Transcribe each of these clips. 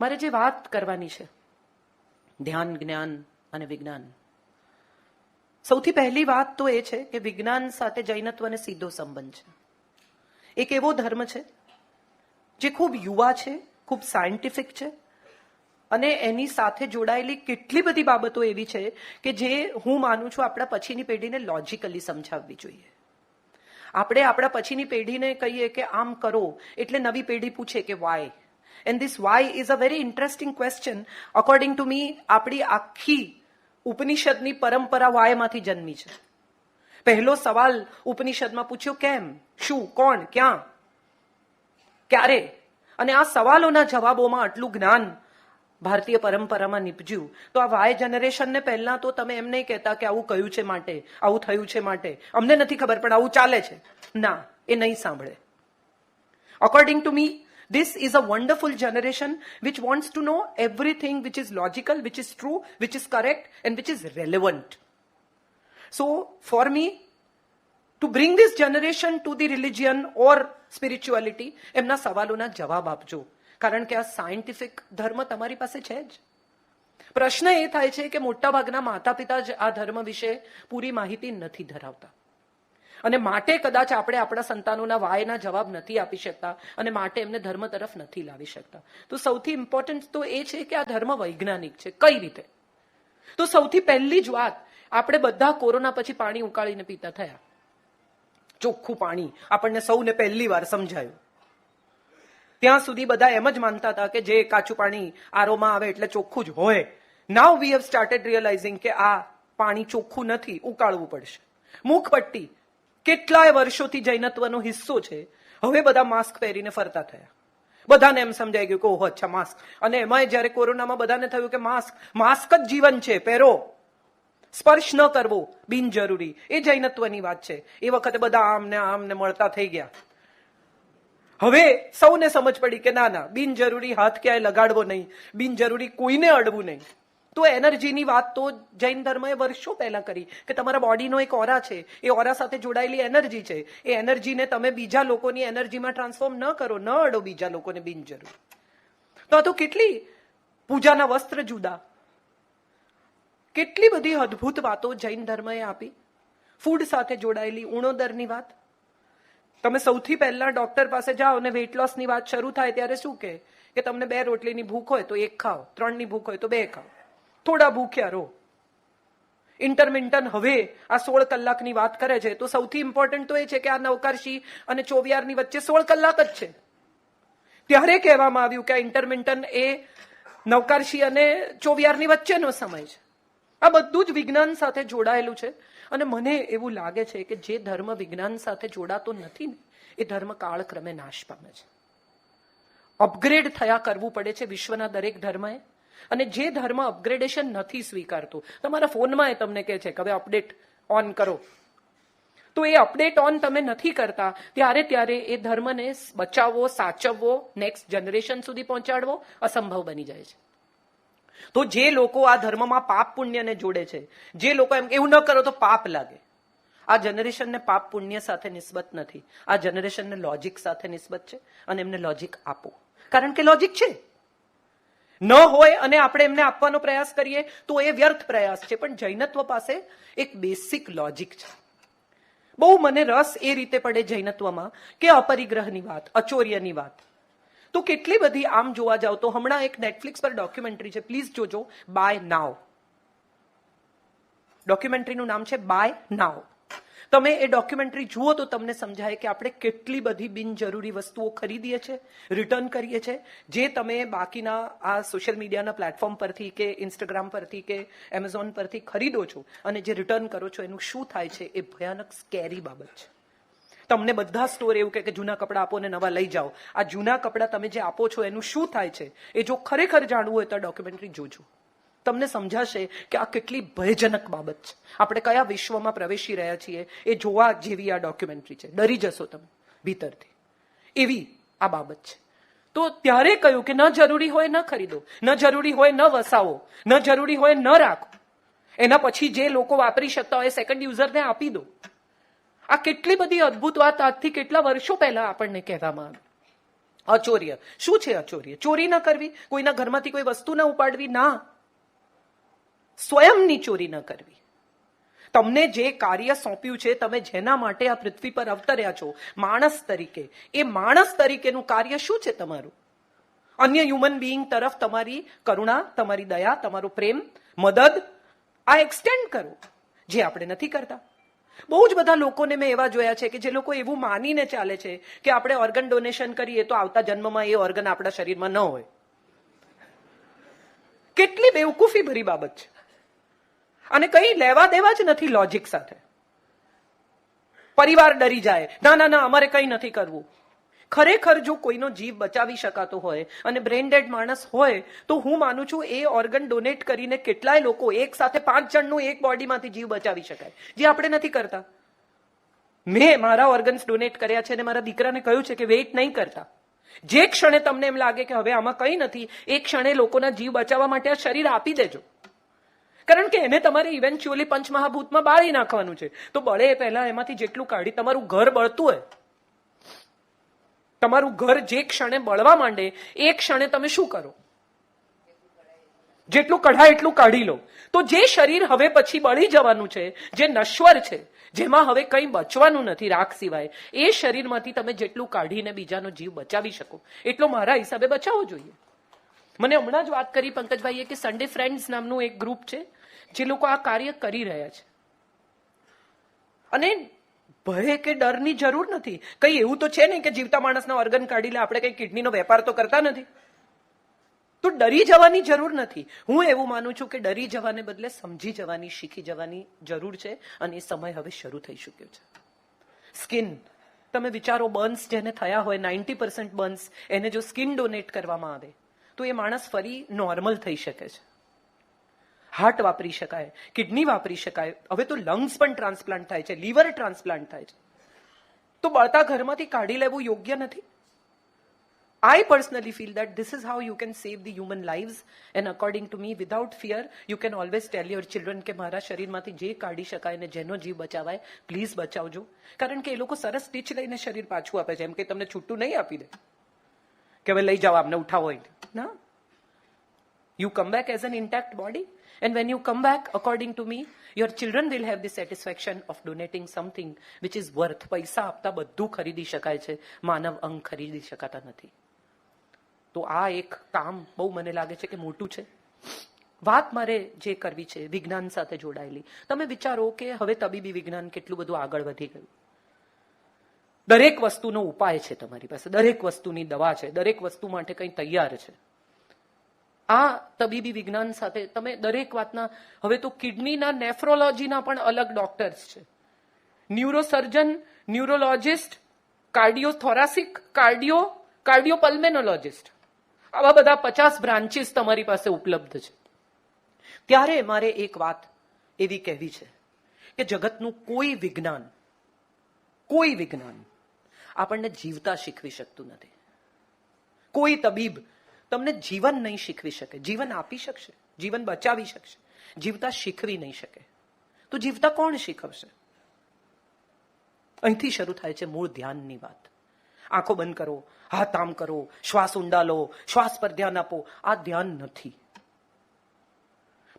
મારે જે વાત કરવાની છે, ધ્યાન, જ્ઞાન અને વિજ્ઞાન. સૌથી પહેલી વાત તો એ છે કે વિજ્ઞાન સાથે જૈનત્વને સીધો સંબંધ છે. એક એવો ધર્મ છે, જે ખૂબ યુવા છે, ખૂબ સાયન્ટિફિક છે, અને એની સાથે જોડાયેલી કેટલી બધી બાબતો એવી છે કે જે હું માનું છું આપણા પછીની પેઢીને લોજિકલી સમજાવવી જોઈએ. આપણે આપણા પછીની પેઢીને કહીએ કે આમ કરો, એટલે નવી પેઢી પૂછે કે why and this why is a very interesting question according to me આપણી આખી ઉપનિષદની પરંપરા વાયમાંથી જન્મી છે. પહેલો સવાલ ઉપનિષદમાં પૂછ્યો, કેમ? શું? કોણ? ક્યાં? ક્યારે? અને આ સવાલોના જવાબોમાં આટલું જ્ઞાન ભારતીય પરંપરામાં નીપજ્યું. તો આ વાય જનરેશનને પહેલા તો તમે એમ નહીં કહેતા કે આવું કયું છે માટે, આવું થયું છે માટે. અમને નથી ખબર, પણ આવું ચાલે છે. ના, એ નહીં સાંભળે. According to me this is a wonderful generation which wants to know everything which is logical, which is true, which is correct, and which is relevant. So, for me, to bring this generation to the religion or spirituality, એમના સવાલોના જવાબ આપજો કારણ કે આ scientific ધર્મ તમારી પાસે છે જ પ્રશ્ન એ થાય છે કે મોટાભાગના માતા પિતા જ આ ધર્મ વિશે પૂરી માહિતી નથી ધરાવતા અને માટે કદાચ આપણે આપણા સંતાનોના વાયના જવાબ નથી આપી શકતા અને માટે એમને ધર્મ તરફ નથી લાવી શકતા. તો સૌથી ઇમ્પોર્ટન્ટ તો એ છે કે આ ધર્મ વૈજ્ઞાનિક છે. કઈ રીતે? તો સૌથી પહેલી જ વાત, આપણે બધા કોરોના પછી પાણી ઉકાળીને પીતા થયા. ચોખ્ખું પાણી. આપણને સૌને પહેલી વાર સમજાયું. ત્યાં સુધી બધા એમ જ માનતા હતા કે જે કાચું પાણી આરોમાં આવે એટલે ચોખ્ખું જ હોય. Now we have started realizing કે આ પાણી ચોખ્ખું નથી, ઉકાળવું પડશે. મુખપટ્ટી. કેટલાય વર્ષોથી જૈનત્વનો હિસ્સો છે. હવે બધા માસ્ક પહેરીને ફરતા થયા. બધાને એમ સમજાઈ ગયું કે, ઓહો, અચ્છા, માસ્ક. અને એમાં જ્યારે કોરોનામાં બધાને થયું કે માસ્ક માસ્ક જ જીવન છે, પહેરો. સ્પર્શ ન કરવો, બિનજરૂરી. એ જૈનત્વની વાત છે. એ વખતે બધા આમને આમને મળતા થઈ ગયા. હવે સૌને સમજ પડી કે ના ના, બિનજરૂરી હાથ ક્યાંય લગાડવો નહીં. બિનજરૂરી કોઈને અડવું નહીં. તો એનર્જીની વાત તો જૈન ધર્મએ વર્ષો પહેલાં કરી કે તમારા બોડીનો એક ઓરા છે, એ ઓરા સાથે જોડાયેલી એનર્જી છે, એ એનર્જીને તમે બીજા લોકોની એનર્જીમાં ટ્રાન્સફોર્મ ન કરો, ન અડો બીજા લોકોને બિનજરૂર. તો આ તો કેટલી પૂજાના વસ્ત્ર જુદા. કેટલી બધી અદ્ભુત વાતો જૈન ધર્મએ આપી. ફૂડ સાથે જોડાયેલી ઉણોદરની વાત. તમે સૌથી પહેલા ડોક્ટર પાસે જાઓ અને વેઇટ લોસની વાત શરૂ થાય ત્યારે શું કહે? કે તમને બે રોટલીની ભૂખ હોય તો એક ખાઓ, ત્રણની ભૂખ હોય તો બે ખાઓ. થોડા ભૂખ્યા રહો. ઇન્ટરમિન્ટન હવે આ સોળ કલાકની વાત કરે છે. તો સૌથી ઇમ્પોર્ટન્ટ તો એ છે કે આ નવકારશી અને ચોવિયારની વચ્ચે સોળ કલાક જ છે. ત્યારે કહેવામાં આવ્યું કે આ ઇન્ટરમિન્ટન એ નવકારશી અને ચોવિયારની વચ્ચેનો સમય છે. આ બધું જ વિજ્ઞાન સાથે જોડાયેલું છે. અને મને એવું લાગે છે કે જે ધર્મ વિજ્ઞાન સાથે જોડાતો નથી ને, એ ધર્મ કાળક્રમે નાશ પામે છે. અપગ્રેડ થયા કરવું પડે છે વિશ્વના દરેક ધર્મએ. અને જે ધર્મ અપગ્રેડેશન નથી સ્વીકારતું, તમારા ફોનમાં એ તમને કહે છે કે હવે અપડેટ ઓન કરો. તો એ અપડેટ ઓન તમે નથી કરતા, ત્યારે ત્યારે એ ધર્મને બચાવવો સાચવવો નેક્સ્ટ જનરેશન સુધી પહોંચાડવો અસંભવ બની જાય છે. તો જે લોકો આ ધર્મમાં પાપ પુણ્યને જોડે છે, જે લોકો એમ એવું ન કરો તો પાપ લાગે. આ જનરેશનને પાપ પુણ્ય સાથે નિસ્બત નથી. આ જનરેશનને લોજિક સાથે નિસ્બત છે અને એમને લોજિક આપો. કારણ કે લોજિક છે. ન હોય અને આપણે એમને આપવાનો પ્રયાસ કરીએ, તો એ વ્યર્થ પ્રયાસ છે. પણ જૈનત્વ પાસે એક બેસિક લોજિક છે. બહુ મને રસ એ રીતે પડે જૈનત્વમાં કે અપરિગ્રહની વાત, અચોર્યની વાત. તો કેટલી બધી આમ જોવા જાવ તો હમણાં એક નેટફ્લિક્સ પર ડોક્યુમેન્ટરી છે. પ્લીઝ જોજો. બાય નાવ ડોક્યુમેન્ટરીનું નામ છે બાય નાવ તમે એ ડોક્યુમેન્ટરી જુઓ તો તમને સમજાય કે આપણે કેટલી બધી બિનજરૂરી વસ્તુઓ ખરીદીએ છીએ રિટર્ન કરીએ છીએ, જે તમે બાકીના આ સોશિયલ મીડિયાના પ્લેટફોર્મ પરથી કે ઇન્સ્ટાગ્રામ પરથી કે એમેઝોન પરથી ખરીદો છો અને જે રિટર્ન કરો છો, એનું શું થાય છે, એ ભયાનક સ્કેરી બાબત છે. તમને બધા સ્ટોર એવું કે જૂના કપડાં આપો ને નવા લઈ જાઓ. આ જૂના કપડાં તમે જે આપો છો, એનું શું થાય છે, એ જો ખરેખર જાણવું હોય તો ડોક્યુમેન્ટરી જોજો. તમને સમજાશે કે આ કેટલી ભયજનક બાબત છે. આપણે કયા વિશ્વમાં પ્રવેશી રહ્યા છીએ એ જોવા જેવી આ ડોક્યુમેન્ટરી છે. ડરી જશો તમે ભીતરથી. એવી આ બાબત છે. તો ત્યારે કહ્યું કે ન જરૂરી હોય ન ખરીદો, ન જરૂરી હોય ન વસાવો, ન જરૂરી હોય ન રાખો. એના પછી જે લોકો વાપરી શકતા હોય સેકન્ડ યુઝરને આપી દો. આ કેટલી બધી અદ્ભુત વાત આજથી કેટલા વર્ષો પહેલા આપણને કહેવામાં આવી. અચોર્ય. શું છે અચોર્ય? ચોરી ન કરવી, કોઈના ઘરમાંથી કોઈ વસ્તુ ન ઉપાડવી, ના. સ્વયંની ચોરી ન કરવી. તમને જે કાર્ય સોંપ્યું છે, તમે જેના માટે આ પૃથ્વી પર અવતર્યા છો, માણસ તરીકે, એ માણસ તરીકેનું કાર્ય શું છે તમારું? અન્ય હ્યુમન બિઈંગ તરફ તમારી કરુણા, તમારી દયા, તમારો પ્રેમ, મદદ, આ એક્સટેન્ડ કરો, જે આપણે નથી કરતા. બહુ જ બધા લોકોને મેં એવા જોયા છે કે જે લોકો એવું માનીને ચાલે છે કે આપણે ઓર્ગન ડોનેશન કરીએ તો આવતા જન્મમાં એ ઓર્ગન આપણા શરીરમાં ન હોય. કેટલી બેવકૂફી ભરી બાબત છે. અને કઈ લેવા દેવા જ નથી લોજિક સાથે. પરિવાર ડરી જાય. ના ના ના, અમારે કંઈ નથી કરવું. ખરેખર જો કોઈનો જીવ બચાવી શકાતો હોય અને બ્રેન ડેડ માણસ હોય, તો હું માનું છું એ ઓર્ગન ડોનેટ કરીને કેટલાય લોકો એક સાથે પાંચ જણનું એક બોડીમાંથી જીવ બચાવી શકાય. જે આપણે નથી કરતા. મેં મારા ઓર્ગન્સ ડોનેટ કર્યા છે અને મારા દીકરાને કહ્યું છે કે વેઇટ નહીં કરતા. જે ક્ષણે તમને એમ લાગે કે હવે આમાં કંઈ નથી, એ ક્ષણે લોકોના જીવ બચાવવા માટે આ શરીર આપી દેજો. કારણ કે એને તમારે ઇવેન્ચ્યુઅલી પંચમહાભૂતમાં બાળી નાખવાનું છે. તો બળે એ પહેલા એમાંથી જેટલું કાઢી તમારું ઘર બળતું હોય, તમારું ઘર જે ક્ષણે બળવા માંડે, એ ક્ષણે તમે શું કરો? જેટલું કઢાય એટલું કાઢી લો. તો જે શરીર હવે પછી બળી જવાનું છે, જે નશ્વર છે, જેમાં હવે કંઈ બચવાનું નથી રાખ સિવાય, એ શરીરમાંથી તમે જેટલું કાઢીને બીજાનો જીવ બચાવી શકો. એટલો મારા હિસાબે બચાવવો જોઈએ. મને હમણાં જ વાત કરી પંકજભાઈએ કે સન્ડે ફ્રેન્ડ્સ નામનું એક ગ્રુપ છે. જે લોકો આ કાર્ય કરી રહ્યા છે. અને ભય કે ડરની જરૂર નથી. કઈ એવું તો છે નહીં કે જીવતા માણસના ઓર્ગન કાઢી લે આપણે કઈ કિડનીનો વેપાર તો કરતા નથી. તો ડરી જવાની જરૂર નથી. હું એવું માનું છું કે ડરી જવાને બદલે સમજી જવાની, શીખી જવાની જરૂર છે અને એ સમય હવે શરૂ થઈ ચૂક્યો છે. સ્કિન. તમે વિચારો બર્ન્સ જેને થયા હોય, નાઇન્ટી પર્સન્ટ બર્ન્સ એને જો સ્કિન ડોનેટ કરવામાં આવે, તો એ માણસ ફરી નોર્મલ થઈ શકે છે. હાર્ટ વાપરી શકાય, કિડની વાપરી શકાય. હવે તો લંગ્સ પણ ટ્રાન્સપ્લાન્ટ થાય છે લીવર ટ્રાન્સપ્લાન્ટ થાય છે. તો બળતા ઘરમાંથી કાઢી લેવું યોગ્ય નથી? I personally feel that this is how you can save the human lives and according to me, without fear, you can always tell your children કે મારા શરીરમાંથી જે કાઢી શકાય ને જેનો જીવ બચાવાય પ્લીઝ બચાવજો. કારણ કે એ લોકો સરસ સ્ટીચ લઈને શરીર પાછું આપે છે, એમ કે તમને છૂટું નહીં આપી દે. કે હવે લઈ જાઓ આમને, ઉઠાવો ના. You come back as an intact body, and when you come back, according to me, your children will have the satisfaction of donating something which is worth પૈસા આપતા બધું ખરીદી શકાય છે માનવ અંગ ખરીદી શકાતા નથી તો આ એક કામ બહુ મને લાગે છે કે મોટું છે વાત મારે જે કરવી છે વિજ્ઞાન સાથે જોડાયેલી તમે વિચારો કે હવે તબીબી વિજ્ઞાન કેટલું બધું આગળ વધી ગયું દરેક વસ્તુનો ઉપાય છે તમારી પાસે દરેક વસ્તુની દવા છે દરેક વસ્તુ માટે કંઈ તૈયાર છે આ તબીબી વિજ્ઞાન સાથે તમે દરેક વાતના, હવે તો કિડનીના નેફ્રોલોજીના પણ અલગ ડોક્ટર્સ છે. Neurosurgeon, neurologist, cardiothoracic, cardio, cardiopulmonologist. આવા બધા પચાસ બ્રાન્ચીસ તમારી પાસે ઉપલબ્ધ છે. ત્યારે મારે એક વાત એવી કહેવી છે કે જગતનું કોઈ વિજ્ઞાન કોઈ વિજ્ઞાન આપણને જીવતા શીખવી શકતું નથી. કોઈ તબીબ તમને જીવન નહીં શીખવી શકે. જીવન આપી શકશે. જીવન બચાવી શકશે. જીવતા શીખવી નહીં શકે. તો જીવતા કોણ શીખવશે? અહીંથી શરૂ થાય છે મૂળ ધ્યાનની વાત. આંખો બંધ કરો, હાથ આમ કરો, શ્વાસ ઊંડા લો શ્વાસ પર ધ્યાન આપો. આ ધ્યાન નથી.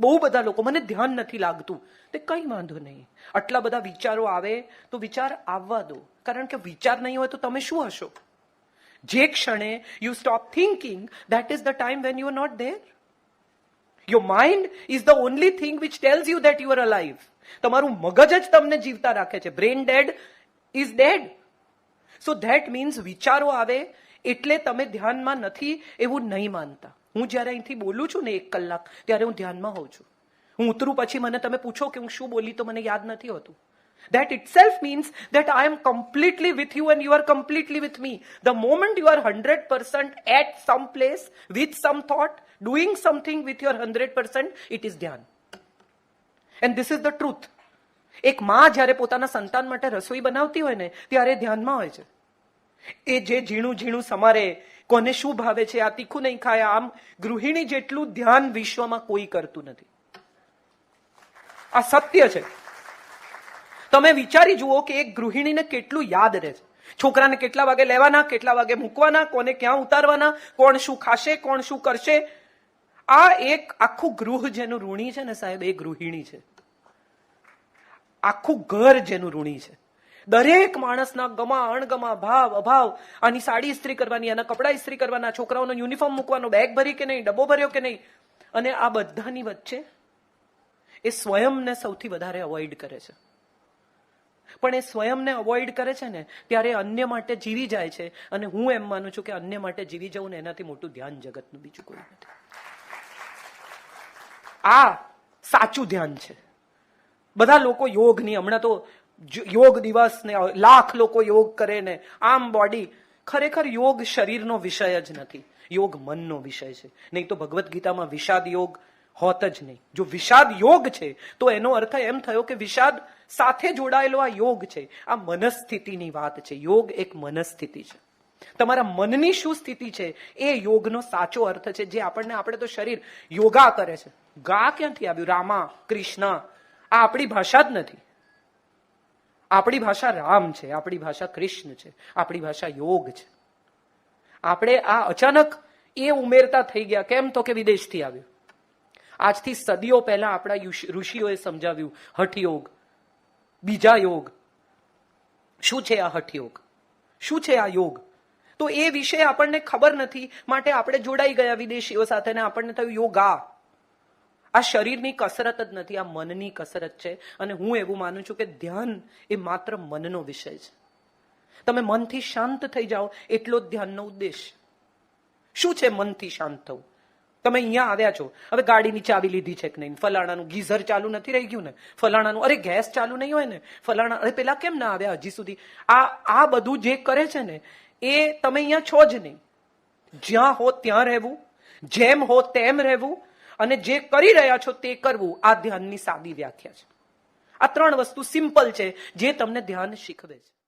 બહુ બધા લોકો, મને ધ્યાન નથી લાગતું. તે કંઈ વાંધો નહીં. આટલા બધા વિચારો આવે તો વિચાર આવવા દો. કારણ કે વિચાર નહીં હોય તો તમે શું હશો? જે ક્ષણે you stop thinking that is the time when you are not there your mind is the only thing which tells you that you are alive તમારું મગજ જ તમને જીવતા રાખે છે. Brain dead is dead so that means વિચારો આવે એટલે તમે ધ્યાનમાં નથી એવું નહીં માનતા. હું જ્યારે અહીંથી બોલું છું ને એક કલાક, ત્યારે હું ધ્યાનમાં હોઉં છું. હું ઉતરું પછી મને તમે પૂછો કે હું શું બોલી તો મને યાદ નથી હોતું. That itself means that I am completely with you and you are completely with me. The moment you are 100% at some place with some thought, doing something with your 100%, it is dhyan. And this is the truth. એક માં જ્યારે પોતાના સંતાન માટે રસોઈ બનાવતી હોય ને ત્યારે ધ્યાનમાં હોય છે એ જે ઝીણું ઝીણું સમારે કોને શું ભાવે છે આ તીખું નહીં ખાય આમ ગૃહિણી જેટલું ધ્યાન વિશ્વમાં કોઈ કરતું નથી આ સત્ય છે તમે વિચારી જુઓ કે એક ગૃહિણીને કેટલું યાદ રહે છે. છોકરાને કેટલા વાગે લેવાના, કેટલા વાગે મૂકવાના, કોને ક્યાં ઉતારવાના, કોણ શું ખાશે, કોણ શું કરશે. આ એક આખું ગૃહ જેનું ઋણી છે ને સાહેબ, એ ગૃહિણી છે. આખું ઘર જેનું ઋણી છે. દરેક માણસના ગમા, અણગમા, ભાવ, અભાવ, આની સાડી ઇસ્ત્રી કરવાની, આના કપડા ઇસ્ત્રી કરવાના, છોકરાઓનો યુનિફોર્મ મૂકવાનો, બેગ ભરી કે નહીં, ડબ્બો ભર્યો કે નહીં. અને આ બધાની વચ્ચે એ સ્વયંને સૌથી વધારે અવોઇડ કરે છે. પણ એ સ્વયંને અવોઇડ કરે છે ને, ત્યારે અન્ય માટે જીવી જાય છે. અને હું એમ માનું છું કે અન્ય માટે જીવી જવું ને એનાથી મોટું ધ્યાન જગતનું બીજું કોઈ નથી. આ સાચું ધ્યાન છે. બધા લોકો યોગની હમણાં તો યોગ દિવસ ને લાખ લોકો યોગ કરે ને, આમ બોડી ખરેખર યોગ શરીરનો વિષય જ નથી. યોગ મનનો વિષય છે. નહીં તો ભગવદ્ ગીતામાં વિષાદ યોગ હોત જ નહીં. જો વિષાદ યોગ છે, તો એનો અર્થ એમ થયો કે વિષાદ સાથે જોડાયેલો આ યોગ છે, આ મનસ્થિતિની વાત છે. યોગ એક મનસ્થિતિ છે. તમારા મનની શું સ્થિતિ છે, એ યોગનો સાચો અર્થ છે. જે આપણને, આપણે તો શરીર યોગા કરે છે. ગા ક્યાંથી આવ્યું? રામા, કૃષ્ણ. આ આપણી ભાષા જ નથી. આપણી ભાષા રામ છે, આપણી ભાષા કૃષ્ણ છે, આપણી ભાષા યોગ છે. આપણે આ અચાનક એ ઉમેરતા થઈ ગયા. કેમ તો કે વિદેશથી આવ્યું. આજથી સદીઓ પહેલા આપણા ઋષિઓએ સમજાવ્યું હઠયોગ બીજા યોગ. શું છે આ હઠયોગ શું છે આ યોગ? તો એ વિશે આપણને ખબર નથી. માટે આપણે જોડાઈ ગયા વિદેશીઓ સાથે ને આપણને થયું યોગા. આ શરીરની કસરત જ નથી, આ મનની કસરત છે. અને હું એવું માનું છું કે ધ્યાન એ માત્ર મનનો વિષય છે. તમે મનથી શાંત થઈ જાઓ, એટલો જ ધ્યાનનો ઉદ્દેશ. શું છે મનથી શાંત થવું? તમે અહીંયા આવ્યા છો. હવે ગાડીની ચાવી લીધી છે કે નહીં? ફલાણાનું ગીઝર ચાલુ નથી રહી ગયું ને? ફલાણાનું, અરે ગેસ ચાલુ નહીં હોય ને? ફલાણા, અરે પેલા કેમ ના આવ્યા હજી સુધી? આ આ બધું જે કરે છે ને, એ તમે અહીંયા છો જ નહીં. જ્યાં હો ત્યાં રહેવું, જેમ હો તેમ રહેવું, અને જે કરી રહ્યા છો તે કરવું, આ ધ્યાનની સાદી વ્યાખ્યા છે. આ ત્રણ વસ્તુ સિમ્પલ છે, જે તમને ધ્યાન શીખવે છે.